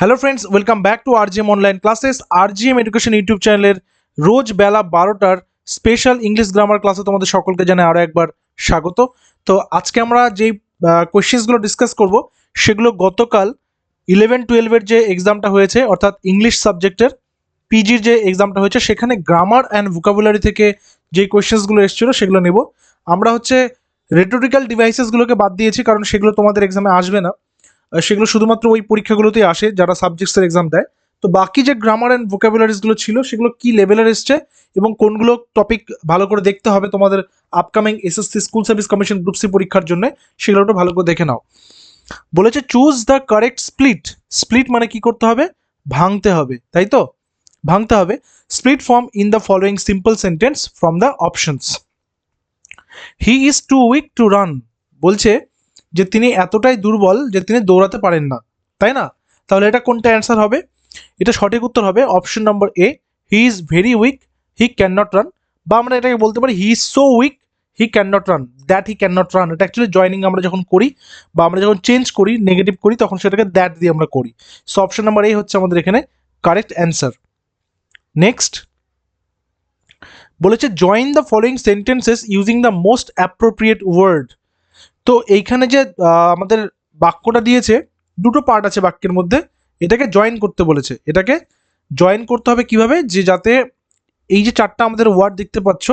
Hello friends welcome back to RGM online classes RGM education YouTube চ্যানেলের রোজ বেলা বারোটার special English grammar ক্লাসে তোমাদের সকলকে জানাই আরও একবার স্বাগত। তো আজকে আমরা যেই কোয়েশ্চেন্সগুলো ডিসকাস করব, সেগুলো গতকাল ইলেভেন টুয়েলভের যে এক্সামটা হয়েছে, অর্থাৎ ইংলিশ সাবজেক্টের পিজির যে এক্সামটা হয়েছে, সেখানে গ্রামার অ্যান্ড ভোকাবুলারি থেকে যে কোয়েশ্চেন্সগুলো এসেছিল, সেগুলো নেব। আমরা হচ্ছে রেটোরিক্যাল ডিভাইসেসগুলোকে বাদ দিয়েছি, কারণ সেগুলো তোমাদের এক্সামে আসবে না। সেগুলো শুধুমাত্র ওই পরীক্ষাগুলোতেই আসে, যারা সাবজেক্টসের এক্সাম দেয়। তো বাকি যে গ্রামার অ্যান্ড ভোকাবুলারিজগুলো ছিল, সেগুলো কি লেভেলের এসছে এবং কোনগুলো টপিক ভালো করে দেখতে হবে তোমাদের upcoming SSC school service commission group C পরীক্ষার জন্য, সেগুলো একটু ভালো করে দেখে নাও। বলেছে choose the correct split split মানে কি করতে হবে? ভাঙতে হবে, তাই তো? ভাঙতে হবে। Split form in the following simple sentence from the options he is too weak to run বলছে যে তিনি এতটাই দুর্বল যে তিনি দৌড়াতে পারেন না। তাই না? তাহলে এটা কোনটা অ্যান্সার হবে? এটা সঠিক উত্তর হবে option number A he is very weak he can not run বা আমরা এটাকে বলতে পারি he is so weak he can not run that he can not run এটা অ্যাকচুয়ালি জয়নিং আমরা যখন করি বা আমরা যখন চেঞ্জ করি নেগেটিভ করি, তখন সেটাকে দ্যাট দিয়ে আমরা করি। সো অপশন নাম্বার এ হচ্ছে আমাদের এখানে কারেক্ট অ্যান্সার নেক্সট বলেছে join the following sentences using the most appropriate word তো এইখানে যে আমাদের বাক্যটা দিয়েছে, দুটো পার্ট আছে বাক্যের মধ্যে। এটাকে জয়েন করতে বলেছে। এটাকে জয়েন করতে হবে কীভাবে? যে যাতে এই যে চারটা আমাদের ওয়ার্ড দেখতে পাচ্ছ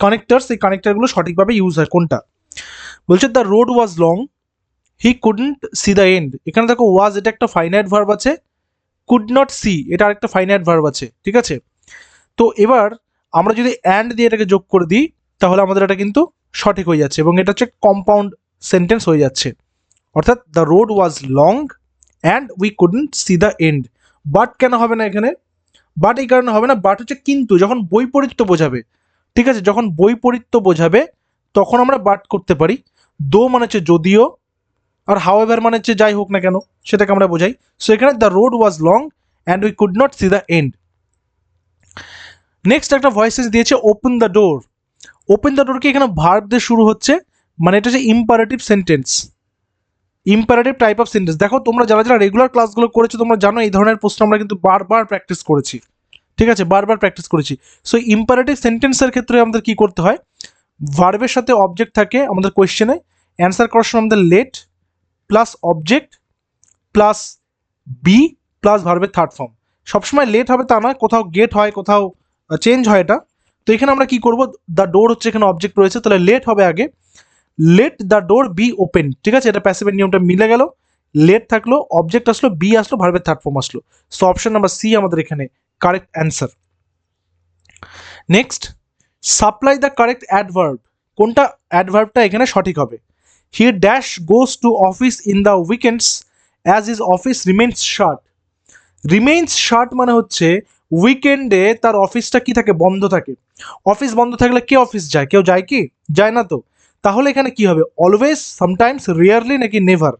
কানেক্টার্স এই কানেক্টারগুলো সঠিকভাবে ইউজ হয়। কোনটা? বলছে the road was long he couldn't see the end এখানে দেখো ওয়াজ এটা একটা ফাইনাইট ভার্ব আছে। কুড নট সি এটা আরেকটা ফাইনাইট ভার্ব আছে। ঠিক আছে? তো এবার আমরা যদি অ্যান্ড দিয়ে এটাকে যোগ করে দিই, তাহলে আমাদের এটা কিন্তু সঠিক হয়ে যাচ্ছে এবং এটা হচ্ছে কম্পাউন্ড সেন্টেন্স হয়ে যাচ্ছে। অর্থাৎ the road was long and we couldn't see the end but কেন হবে না এখানে? বাট এই কারণে হবে না। বাট হচ্ছে কিন্তু, যখন বৈপরীত্য বোঝাবে, ঠিক আছে? যখন বৈপরীত্য বোঝাবে, তখন আমরা বাট করতে পারি। দো মানে হচ্ছে যদিও, আর হাওয়েভার মানে হচ্ছে যাই হোক না কেন, সেটাকে আমরা বোঝাই। সো এখানে the road was long and we could not see the end next একটা ভয়েসেস দিয়েছে open the door open the ডোরকে এখানে ভার্ব দিয়ে শুরু হচ্ছে? মানে এটা হচ্ছে imperative sentence imperative type of sentence দেখো, তোমরা যারা যারা রেগুলার ক্লাসগুলো করেছ, তোমরা জানো এই ধরনের প্রশ্ন আমরা কিন্তু বারবার প্র্যাকটিস করেছি। ঠিক আছে? বারবার প্র্যাকটিস করেছি। সো ইম্পারেটিভ সেন্টেন্সের ক্ষেত্রে আমাদের কি করতে হয়? ভার্বের সাথে অবজেক্ট থাকে আমাদের কোয়েশ্চেনে অ্যান্সার করার সময় আমাদের let plus object plus be plus ভার্বের থার্ড ফর্ম সবসময় লেট হবে তা নয়, কোথাও গেট হয়, কোথাও চেঞ্জ হয় এটা। তো এখানে আমরা কি করব? দ্য ডোর হচ্ছে এখানে অবজেক্ট রয়েছে। তাহলে লেট হবে আগে। Let the door be open ঠিক আছে? এটা প্যাসিভের নিয়মটা মিলে গেল। লেট থাকল অবজেক্ট আসলো বি আসলো ভার্বের থার্ড ফর্ম আসলো। সো অপশন নাম্বার সি আমাদের এখানে correct answer next supply the correct adverb কোনটা অ্যাডভার্বটা এখানে সঠিক হবে? He dash goes to office in the weekends as is office remains shirt remains shirt মানে হচ্ছে উইকেন্ডে তার অফিসটা কি থাকে? বন্ধ থাকে। অফিস বন্ধ থাকলে কে অফিস যায়? কেউ যায় কি? যায় না তো। তাহলে এখানে কি হবে? অলওয়েজ সামটাইমস রিয়ারলি নাকি নেভার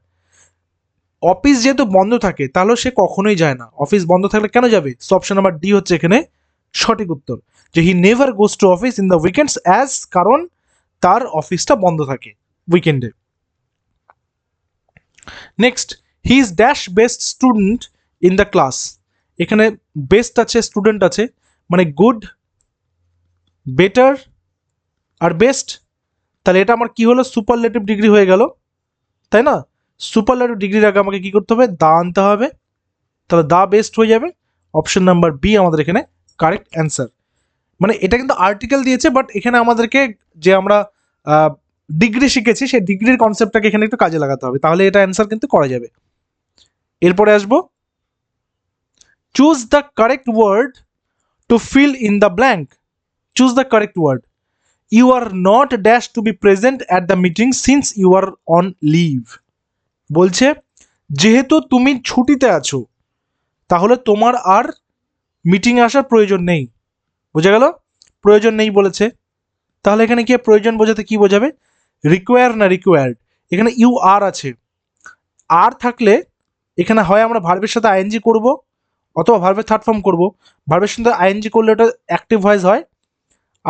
অফিস যেহেতু বন্ধ থাকে, তাহলে সে কখনোই যায় না। অফিস বন্ধ থাকলে কেন যাবে? অপশন নাম্বার ডি হচ্ছে এখানে সঠিক উত্তর। যে he never goes to office in the weekends as কারণ তার অফিসটা বন্ধ থাকে উইকেন্ডে next he is dash best student in the class এখানে বেস্ট আছে স্টুডেন্ট আছে মানে গুড বেটার আর বেস্ট তাহলে এটা আমার কি হলো? সুপারলেটিভ ডিগ্রি হয়ে গেল, তাই না? সুপারলেটিভ ডিগ্রির আগে আমাকে কি করতে হবে? দা আনতে হবে, তাহলে দা বেস্ট হয়ে যাবে। অপশন নাম্বার বি আমাদের এখানে কারেক্ট অ্যান্সার মানে এটা কিন্তু আর্টিকেল দিয়েছে বাট এখানে আমাদেরকে যে আমরা ডিগ্রি শিখেছি, সেই ডিগ্রির কনসেপ্টটাকে এখানে একটু কাজে লাগাতে হবে, তাহলে এটা অ্যান্সার কিন্তু করা যাবে। এরপরে আসব choose the correct word to fill in the blank choose the correct word you are not dash to be present at the meeting since you are on leave বলছে, যেহেতু তুমি ছুটিতে আছো, তাহলে তোমার আর মিটিংয়ে আসার প্রয়োজন নেই। বোঝা গেল? প্রয়োজন নেই বলেছে। তাহলে এখানে কি প্রয়োজন বোঝাতে কি বোঝাবে? রিকোয়ার না রিকোয়ার্ড এখানে ইউ আর আছে। আর থাকলে এখানে হয় আমরা ভার্বের সাথে আইএনজি করব। অথবা ভার্বের থার্ড ফর্ম করব। ভার্বের সাথে আইএনজি করলে ওটা অ্যাক্টিভ ভয়েস হয়।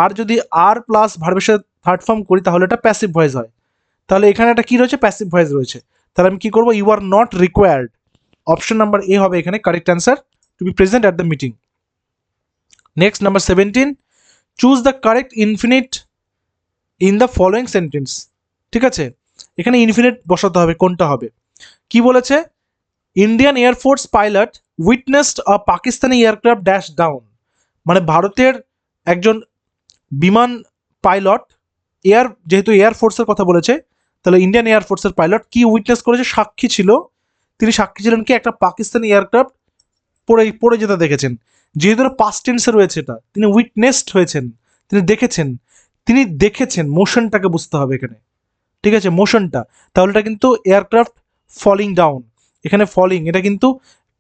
আর যদি আর প্লাস ভার্বের সাথে থার্ড ফর্ম করি, তাহলে এটা প্যাসিভ ভয়েস হয়। তাহলে এখানে একটা কী রয়েছে? প্যাসিভ ভয়েস রয়েছে। তাহলে আমি কী করব? You are not required option number A হবে এখানে correct answer to be present at the meeting next number seventeen choose the correct infinite in the following sentence ঠিক আছে? এখানে ইনফিনিট বসাতে হবে, কোনটা হবে? কি বলেছে? Indian air force pilot witnessed a Pakistani aircraft dash down মানে ভারতের একজন বিমান পাইলট, এয়ার, যেহেতু এয়ারফোর্সের কথা বলেছে, তাহলে ইন্ডিয়ান এয়ারফোর্সের পাইলট কি উইটনেস করেছে? সাক্ষী ছিল। তিনি সাক্ষী ছিলেন কি? একটা পাকিস্তানি এয়ারক্রাফট পড়ে পড়ে যেতে দেখেছেন। যেহেতু পাস্ট টেন্সে রয়েছে এটা, তিনি উইটনেসড হয়েছেন, তিনি দেখেছেন। তিনি দেখেছেন মোশনটাকে বুঝতে হবে এখানে। ঠিক আছে? মোশনটা তাহলে এটা কিন্তু এয়ারক্রাফট ফলিং ডাউন এখানে ফলিং এটা কিন্তু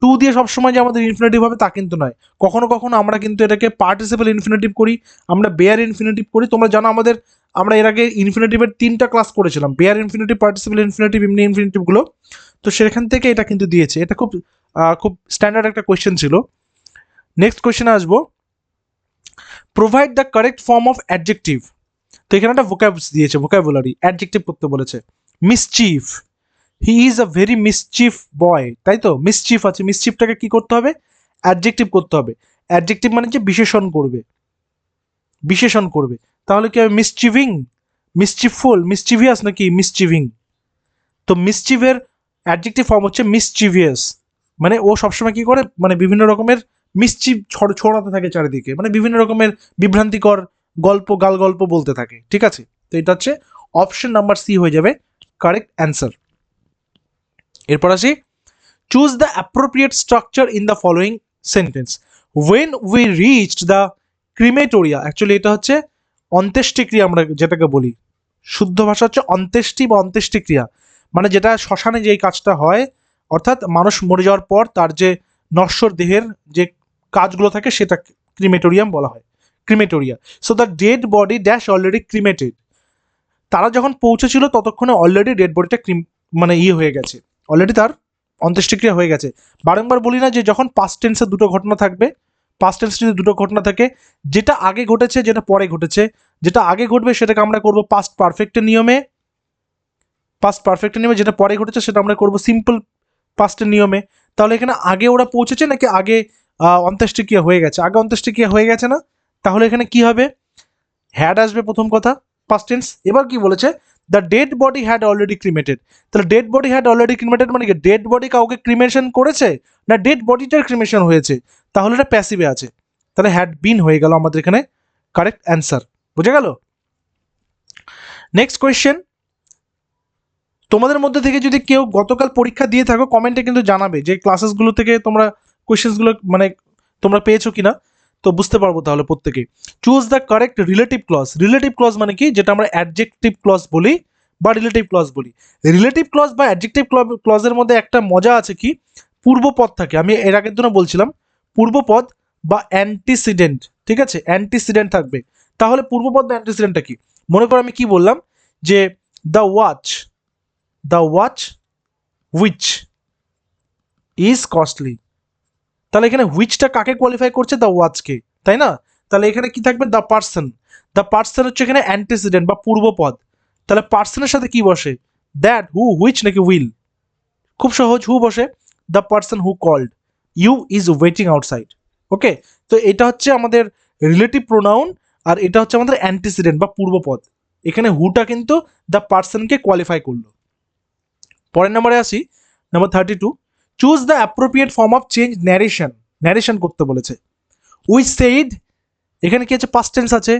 টু দিয়ে সবসময় যে আমাদের ইনফিনিটিভ হবে তা কিন্তু নয়। কখনো কখনো আমরা কিন্তু এটাকে পার্টিসিপেল ইনফিনিটিভ করি, আমরা বেয়ার ইনফিনিটিভ করি। তোমরা জানো আমাদের, আমরা এর আগে ইনফিনিটিভের তিনটা ক্লাস করেছিলাম বেয়ার ইনফিনিটিভ পার্টিসিপেল ইনফিনিটিভ এমনি ইনফিনিটিভগুলো তো সেখান থেকে এটা কিন্তু দিয়েছে। এটা খুব খুব স্ট্যান্ডার্ড একটা কোয়েশ্চেন ছিল। নেক্সট কোয়েশ্চেনে আসব। Provide the correct form of adjective তো এখানে একটা ভোকাবস দিয়েছে ভোকাবুলারি অ্যাডজেক্টিভ করতে বলেছে। Mischief he is a very mischief boy তাই তো? মিসচিফ আছে। মিসচিফটাকে কি করতে হবে? অ্যাডজেক্টিভ করতে হবে। অ্যাডজেক্টিভ মানে যে বিশেষণ করবে। বিশেষণ করবে। তাহলে কি হবে? মিসচিভিং মিসচিফুল মিসচিভিয়াস নাকি মিসচিভিং তো মিসচিভের অ্যাডজেক্টিভ ফর্ম হচ্ছে মিসচিভিয়াস মানে ও সবসময় কি করে? মানে বিভিন্ন রকমের মিসচিভ ছড়াতে থাকে চারিদিকে। মানে বিভিন্ন রকমের বিভ্রান্তিকর গল্প গাল গল্প বলতে থাকে। ঠিক আছে? তো এটা হচ্ছে অপশন নাম্বার সি হয়ে যাবে। কারেক্ট অ্যান্সার এরপর আসি। Choose the appropriate structure in the following sentence when we reached the crematoria actually এটা হচ্ছে অন্ত্যেষ্টিক্রিয়া আমরা যেটাকে বলি। শুদ্ধ ভাষা হচ্ছে অন্ত্যেষ্টি বা অন্ত্যেষ্টিক্রিয়া। মানে যেটা শ্মশানে যেই কাজটা হয়, অর্থাৎ মানুষ মরে যাওয়ার পর তার যে নশ্বর দেহের যে কাজগুলো থাকে সেটা ক্রিমেটোরিয়াম বলা হয়। Crematoria. So the dead body dash already cremated তারা যখন পৌঁছেছিল ততক্ষণে অলরেডি ডেড বডিটা ক্রিম মানে ইয়ে হয়ে গেছে। অলরেডি তার অন্ত্যেষ্টিক্রিয়া হয়ে গেছে। বারংবার বলি না যে যখন পাস্ট টেন্সে দুটো ঘটনা থাকবে পাস্ট টেন্স যদি দুটো ঘটনা থাকে, যেটা আগে ঘটেছে, যেটা পরে ঘটেছে, যেটা আগে ঘটবে সেটাকে আমরা করব পাস্ট পারফেক্টের নিয়মে। পাস্ট পারফেক্টের নিয়মে যেটা পরে ঘটেছে সেটা আমরা করব সিম্পল পাস্টের নিয়মে। তাহলে এখানে আগে ওরা পৌঁছেছে নাকি আগে অন্ত্যেষ্টিক্রিয়া হয়ে গেছে? আগে অন্ত্যেষ্টিক্রিয়া হয়ে গেছে না? তাহলে এখানে কি হবে? হ্যাড আসবে প্রথম কথা পাস্ট টেন্স এবার কি বলেছে? The dead body had already cremated তাহলে dead body had already cremated মানে কি? ডেড বডি কাউকে ক্রিমেশন করেছে না ডেড বডিটার ক্রিমেশন হয়েছে? তাহলে এটা প্যাসিভে আছে। তাহলে হ্যাড বিন হয়ে গেল আমাদের এখানে কারেক্ট অ্যান্সার বুঝে গেল? নেক্সট কোয়েশ্চেন তোমাদের মধ্যে থেকে যদি কেউ গতকাল পরীক্ষা দিয়ে থাকো কমেন্টে কিন্তু জানাবে যে ক্লাসেসগুলো থেকে তোমরা কোয়েশ্চেন্সগুলো মানে তোমরা পেয়েছ কিনা। তো বুঝতে পারব তাহলে প্রত্যেকে choose the correct relative clause relative clause মানে কি? যেটা আমরা অ্যাডজেক্টিভ ক্লজ বলি বা রিলেটিভ ক্লজ বলি। রিলেটিভ ক্লজ বা অ্যাডজেক্টিভ ক্লজের মধ্যে একটা মজা আছে কি? পূর্বপদ থাকে। আমি এর আগের জন্য বলছিলাম পূর্বপদ বা অ্যান্টিসিডেন্ট ঠিক আছে? অ্যান্টিসিডেন্ট থাকবে। তাহলে পূর্বপদ বা অ্যান্টিসিডেন্টটা কি? মনে করো আমি কি বললাম? যে the watch the watch which is costly তাহলে এখানে হুইচটা কাকে কোয়ালিফাই করছে? দ্য ওয়াচকে তাই না? তাহলে এখানে কি থাকবে? দ্য পার্সন দ্য পার্সন হচ্ছে এখানে অ্যান্টিসিডেন্ট বা পূর্বপদ। তাহলে পার্সনের সাথে কি বসে? দ্যাট হু হুইচ নাকি উইল খুব সহজ হু বসে? The person who called you is waiting outside okay তো এটা হচ্ছে আমাদের রিলেটিভ প্রোনাউন আর এটা হচ্ছে আমাদের অ্যান্টিসিডেন্ট বা পূর্বপদ। এখানে হুটা কিন্তু দ্য পার্সনকে কোয়ালিফাই করল। পরের নম্বরে আসি। Number thirty two choose the appropriate form of change narration narration করতে বলেছে। উই সেইড এখানে কি আছে? পাস্ট টেন্স আছে।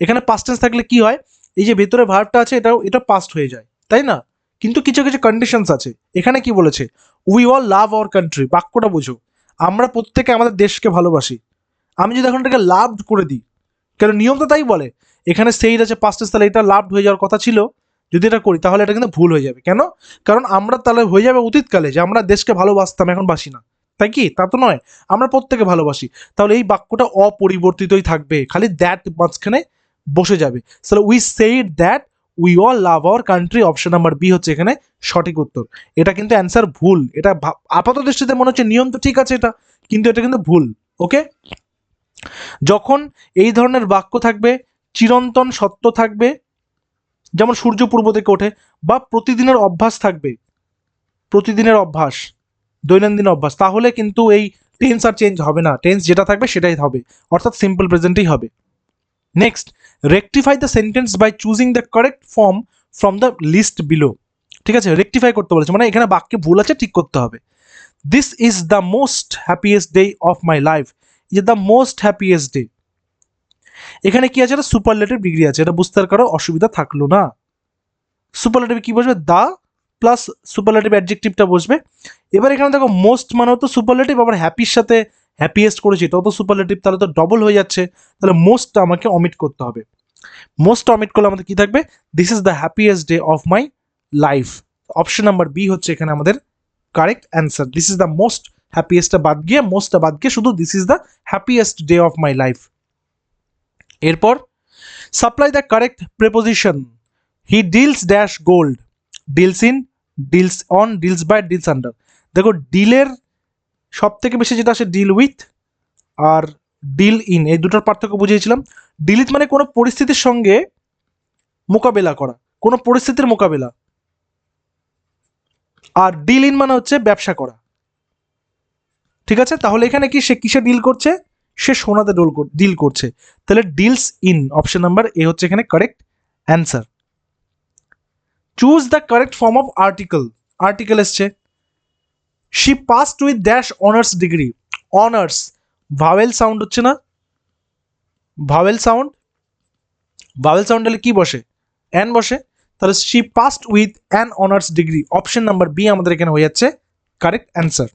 এখানে পাস্ট টেন্স থাকলে কি হয়? এই যে ভেতরে ভার্বটা আছে, এটাও এটা পাস্ট হয়ে যায়। তাই না? কিন্তু কিছু কিছু কন্ডিশনস আছে। এখানে কি বলেছে? We all love our country বাক্যটা বুঝো। আমরা প্রত্যেকে আমাদের দেশকে ভালোবাসি। আমি যদি এখন এটাকে লাভড করে দিই, কেন নিয়ম তো তাই বলে। এখানে সেইড আছে পাস্ট টেন্স তাহলে এটা লাভড হয়ে যাওয়ার কথা ছিল। যদি এটা করি, তাহলে এটা কিন্তু ভুল হয়ে যাবে। কেন? কারণ আমরা তাহলে হয়ে যাবে অতীতকালে যে আমরা দেশকে ভালোবাসতাম, এখন বাসি না। তাই কি? তা তো নয়। আমরা প্রত্যেকে ভালোবাসি। তাহলে এই বাক্যটা অপরিবর্তিতই থাকবে। খালি দ্যাট মাঝখানে বসে যাবে। তাহলে we said that we all love our country option number B হচ্ছে এখানে সঠিক উত্তর। এটা কিন্তু অ্যান্সার ভুল। এটা আপাত দৃষ্টিতে মনে হচ্ছে নিয়ম তো ঠিক আছে এটা, কিন্তু এটা কিন্তু ভুল। ওকে যখন এই ধরনের বাক্য থাকবে, চিরন্তন সত্য থাকবে যেমন সূর্য পূর্ব থেকে ওঠে বা প্রতিদিনের অভ্যাস থাকবে। প্রতিদিনের অভ্যাস, দৈনন্দিন অভ্যাস। তাহলে কিন্তু এই টেন্স আর চেঞ্জ হবে না। টেন্স যেটা থাকবে সেটাই হবে। অর্থাৎ সিম্পল প্রেজেন্টেই হবে। Next rectify the sentence by choosing the correct form from the list below ঠিক আছে? রেকটিফাই করতে বলেছে। মানে এখানে বাক্যে ভুল আছে, ঠিক করতে হবে। This is the most happiest day of my life is the most happiest day এখানে কি আছে? এটা সুপারলেটিভ ডিগ্রি আছে। এটা বুঝতে কারও অসুবিধা থাকল না। সুপারলেটিভ কি বসবে? দা প্লাস সুপারলেটিভ অ্যাডজেক্টিভটা বসবে। এবার এখানে দেখো মোস্ট মানেও তো সুপারলেটিভ আবার হ্যাপির সাথে হ্যাপিয়েস্ট করেছি, এটাও তো সুপারলেটিভ তাহলে তো ডবল হয়ে যাচ্ছে। তাহলে মোস্টটা আমাকে অমিট করতে হবে। মোস্ট অমিট করলে আমাদের কি থাকবে? This is the happiest day of my life option number B হচ্ছে এখানে আমাদের correct answer this is the most হ্যাপিয়েস্টটা বাদ গিয়ে মোস্টটা বাদ গিয়ে শুধু this is the happiest day of my life এরপর supply the correct preposition he deals dash gold deals in deals on deals by deals under দেখো ডিলের সব থেকে বেশি যেটা আসে ডিল উইথ আর ডিল ইন এই দুটোর পার্থক্য বুঝিয়েছিলাম। ডিলিট মানে কোনো পরিস্থিতির সঙ্গে মোকাবেলা করা, কোনো পরিস্থিতির মোকাবেলা। আর ডিল ইন মানে হচ্ছে ব্যবসা করা। ঠিক আছে? তাহলে এখানে কি সে কিসে ডিল করছে? সে সোনাতে ডোল ডিল করছে। তাহলে deals in option number A হচ্ছে এখানে correct answer choose the correct form of article article এসছে। She passed with dash honours degree honours vowel sound হচ্ছে না? ভাওয়েল সাউন্ড ভাওয়েল সাউন্ড হলে কি বসে? অ্যান বসে। তাহলে she passed with an honours degree option number B আমাদের এখানে হয়ে যাচ্ছে কারেক্ট অ্যান্সার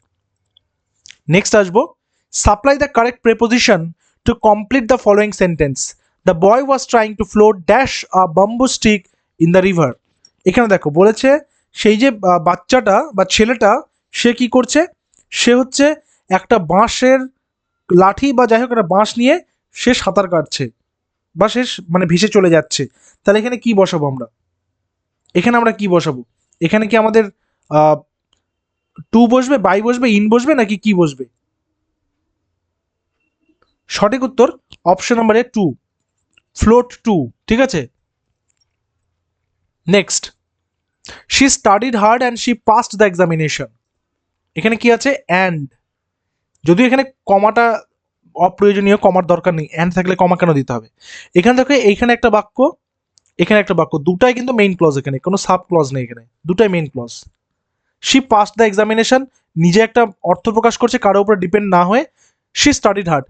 নেক্সট আসব। Supply the correct preposition to complete the following sentence the boy was trying to float dash a bamboo stick in the river এখানে দেখো, বলেছে সেই যে বাচ্চাটা বা ছেলেটা, সে কি করছে? সে হচ্ছে একটা বাঁশের লাঠি বা যাই হোক একটা বাঁশ নিয়ে সে সাঁতার কাটছে বা স- মানে ভেসে চলে যাচ্ছে। তাহলে এখানে কি বসাবো আমরা? এখানে আমরা কি বসাবো? এখানে কি আমাদের টু বসবে, বাই বসবে, ইন বসবে, নাকি কি বসবে? সঠিক উত্তর option number A to float to ঠিক আছে? Next she studied hard and she passed the examination এখানে কি আছে? অ্যান্ড যদিও এখানে কমাটা অপ্রয়োজনীয়, কমার দরকার নেই। অ্যান্ড থাকলে কমা কেন দিতে হবে? এখানে দেখো, এইখানে একটা বাক্য, এখানে একটা বাক্য, দুটাই কিন্তু মেইন ক্লজ এখানে, কোনো সাব ক্লজ নেই এখানে, দুটাই main clause she pass the examination নিজে একটা অর্থ প্রকাশ করছে, কারও উপর ডিপেন্ড না হয়ে শি স্টাডিড হার্ড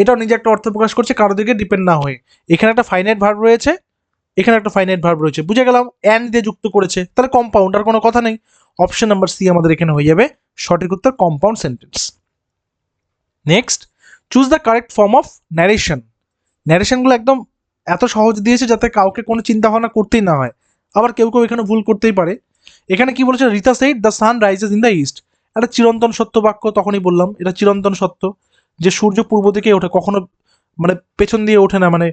এটাও নিজে একটা অর্থ প্রকাশ করছে, কারও দিকে ডিপেন্ড না হয়ে। এখানে একটা ফাইনাইট ভার্ব রয়েছে, এখানে একটা ফাইনাইট ভার্ব রয়েছে। বুঝে গেলাম অ্যান্ড দিয়ে যুক্ত করেছে। তাহলে কম্পাউন্ড আর কোনো কথা নেই। অপশন নাম্বার সি আমাদের এখানে হয়ে যাবে, সঠিক উত্তর compound sentence next choose the correct form of narration ন্যারেশনগুলো একদম এত সহজ দিয়েছে যাতে কাউকে কোনো চিন্তা ভাবনা করতেই না হয়। আবার কেউ কেউ এখানে ভুল করতেই পারে। এখানে কি বলেছে? Rita said the sun rises in the east একটা চিরন্তন সত্য বাক্য তখনই বললাম, এটা চিরন্তন সত্য। যে সূর্য পূর্ব দিকে ওঠে, কখনো মানে পেছন দিয়ে ওঠে না মানে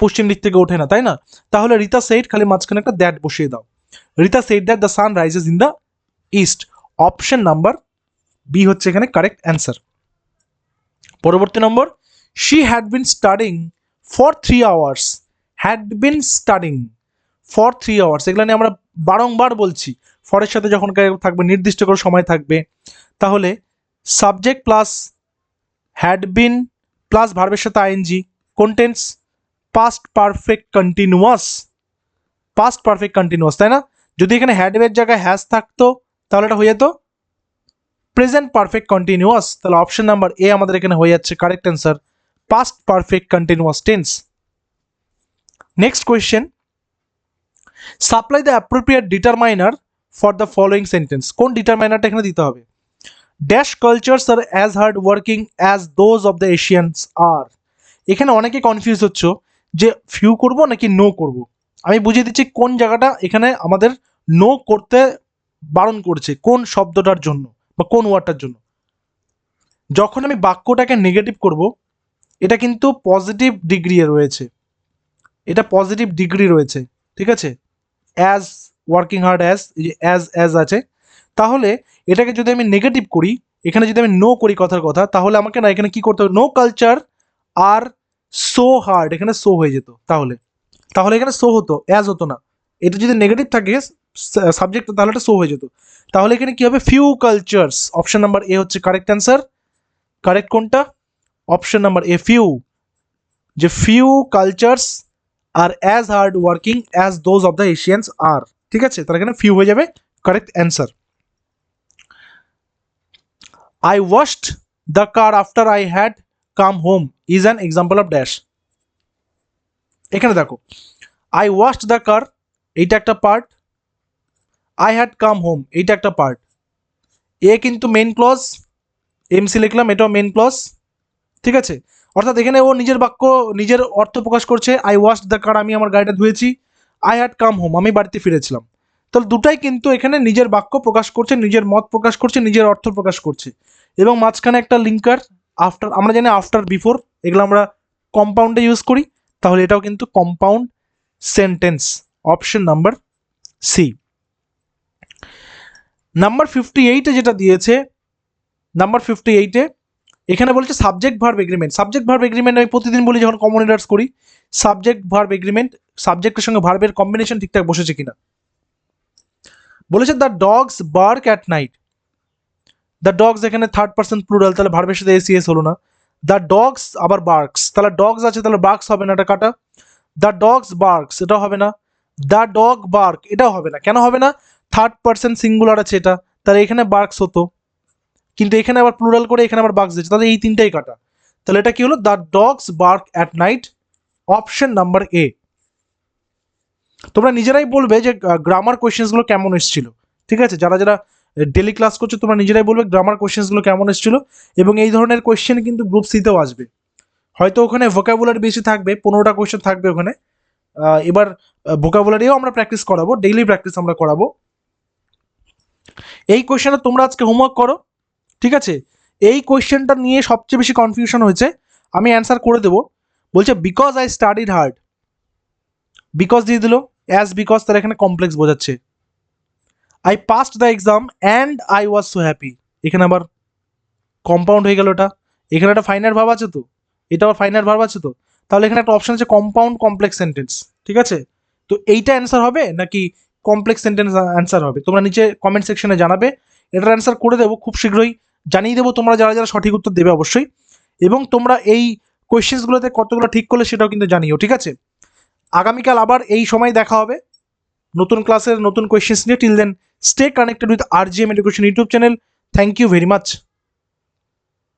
পশ্চিম দিক থেকে ওঠে না, তাই না? তাহলে রিতা সেইড খালি মাঝখানে একটা দ্যাট বসিয়ে দাও। Rita said that the sun rises in the east option number B হচ্ছে এখানে কারেক্ট অ্যান্সার পরবর্তী নম্বর she had been studying for three hours had been studying for three hours এগুলো নিয়ে আমরা বারংবার বলছি। ফরের সাথে যখন থাকবে, নির্দিষ্ট করে সময় থাকবে। তাহলে subject plus had been plus ভার্বের সাথে ING কোনটেন্স past perfect continuous past perfect continuous তাই না? যদি এখানে হ্যাডের জায়গায় হ্যাজ থাকতো, তাহলে এটা হয়ে যেত প্রেজেন্ট পারফেক্ট কন্টিনিউয়াস তাহলে অপশন নাম্বার এ আমাদের এখানে হয়ে যাচ্ছে correct answer past perfect continuous tense next question supply the appropriate determiner for the following sentence কোন ডিটারমাইনারটা এখানে দিতে হবে? Dash cultures are as hard working as those of the Asians are এখানে অনেকে কনফিউজ হচ্ছ যে ফিউ করব নাকি নো করব? আমি বুঝিয়ে দিচ্ছি কোন জায়গাটা এখানে আমাদের নো করতে বারণ করছে, কোন শব্দটার জন্য বা কোন ওয়ার্ডটার জন্য। যখন আমি বাক্যটাকে নেগেটিভ করব, এটা কিন্তু পজিটিভ ডিগ্রি রয়েছে। এটা পজিটিভ ডিগ্রি রয়েছে, ঠিক আছে? As working hard as as as আছে। তাহলে এটাকে যদি আমি নেগেটিভ করি, এখানে যদি আমি নো করি কথার কথা, তাহলে আমাকে না এখানে কি করতে হবে? No culture are so hard এখানে সো হয়ে যেত, তাহলে। তাহলে এখানে সো হতো অ্যাজ হতো না। এটা যদি নেগেটিভ থাকে সাবজেক্ট তাহলে এটা শো হয়ে যেত। তাহলে এখানে কি হবে? Few cultures option number A হচ্ছে কারেক্ট অ্যান্সার কারেক্ট কোনটা? অপশন নাম্বার এ ফিউ যে few cultures are as hard working as those of the Asians আর ঠিক আছে? তাহলে এখানে ফিউ হয়ে যাবে correct answer I washed the car after I had come home is an example of dash এখানে দেখো I washed the car এইটা একটা part I had come home এইটা একটা পার্ট এ কিন্তু মেন ক্লজ এমসি লিখলাম, এটাও মেন ক্লজ ঠিক আছে? অর্থাৎ এখানে ও নিজের বাক্য, নিজের অর্থ প্রকাশ করছে আই ওয়াশ দ্য কার আমি আমার গাড়িটা ধুয়েছি আই হ্যাড কাম হোম আমি বাড়িতে ফিরেছিলাম। তাহলে দুটাই কিন্তু এখানে নিজের বাক্য প্রকাশ করছে, নিজের মত প্রকাশ করছে, নিজের অর্থ প্রকাশ করছে। এবং মাঝখানে একটা লিঙ্কার আফটার আমরা জানি আফটার বিফোর এগুলো আমরা কম্পাউন্ডে ইউজ করি। তাহলে এটাও কিন্তু compound sentence option number C number fifty এইটে যেটা দিয়েছে নাম্বার ফিফটি এইটে এখানে বলছে subject verb agreement subject verb agreement আমি প্রতিদিন বলি যখন কমন করি। সাবজেক্ট ভার্ব এগ্রিমেন্ট সাবজেক্টের সঙ্গে ভার্বের কম্বিনেশন ঠিকঠাক বসেছে কিনা। বলেছে the dogs bark at night the dogs এখানে থার্ড পার্সন প্লুরাল তাহলে ভার্বের সাথে এসিএস হলো না। দ্য ডগস আবার বার্কস তাহলে ডগস আছে, তাহলে বার্কস হবে না এটা কাটা। দ্য ডগস বার্কস এটা হবে না। দ্য ডগ বার্ক এটাও হবে না। কেন হবে না? থার্ড পার্সন সিঙ্গুলার আছে এটা। তাহলে এখানে বার্কস হতো। কিন্তু এখানে আবার প্লুরাল করে এখানে আবার বার্কস দিচ্ছে তাহলে এই তিনটাই কাটা। তাহলে এটা কি হলো? The dogs bark at night option number A তোমরা নিজেরাই বলবে যে গ্রামার কোয়েশ্চেন্সগুলো কেমন এসেছিল। ঠিক আছে? যারা যারা ডেলি ক্লাস করছ, তোমরা নিজেরাই বলবে গ্রামার কোয়েশ্চেন্সগুলো কেমন এসেছিল এবং এই ধরনের কোয়েশ্চেন কিন্তু গ্রুপ সিতেও আসবে। হয়তো ওখানে ভোকাবুলারি বেশি থাকবে, পনেরোটা কোয়েশ্চেন থাকবে ওখানে। এবার ভোকাবুলারিও আমরা প্র্যাকটিস করাবো ডেইলি প্র্যাকটিস আমরা করাবো। এই কোয়েশ্চেনটা তোমরা আজকে হোমওয়ার্ক করো, ঠিক আছে? এই কোয়েশ্চেনটা নিয়ে সবচেয়ে বেশি কনফিউশন হয়েছে। আমি অ্যান্সার করে দেবো। বলছে because I studied hard because দিয়ে দিল অ্যাজ বিকজ তার এখানে কমপ্লেক্স বোঝাচ্ছে। I passed the exam and I was so happy এখানে আবার কম্পাউন্ড হয়ে গেল ওটা এখানে একটা ফাইনার ভাব আছে তো? এটা আবার ফাইনার ভাব আছে তো? তাহলে এখানে একটা অপশন আছে কম্পাউন্ড কমপ্লেক্স সেন্টেন্স ঠিক আছে? তো এইটা অ্যান্সার হবে নাকি কমপ্লেক্স সেন্টেন্স অ্যান্সার হবে? তোমরা নিচে কমেন্ট সেকশনে জানাবে। এটার অ্যান্সার করে দেবো খুব শীঘ্রই। জানিয়ে দেবো তোমরা যারা যারা সঠিক উত্তর দেবে অবশ্যই। এবং তোমরা এই কোয়েশ্চেন্সগুলোতে কতগুলো ঠিক করলে সেটাও কিন্তু জানিও, ঠিক আছে? আগামীকাল আবার এই সময় দেখা হবে। নতুন ক্লাসের নতুন কোয়েশ্চেন্স নিয়ে। Till then stay connected with R G M education YouTube channel thank you very much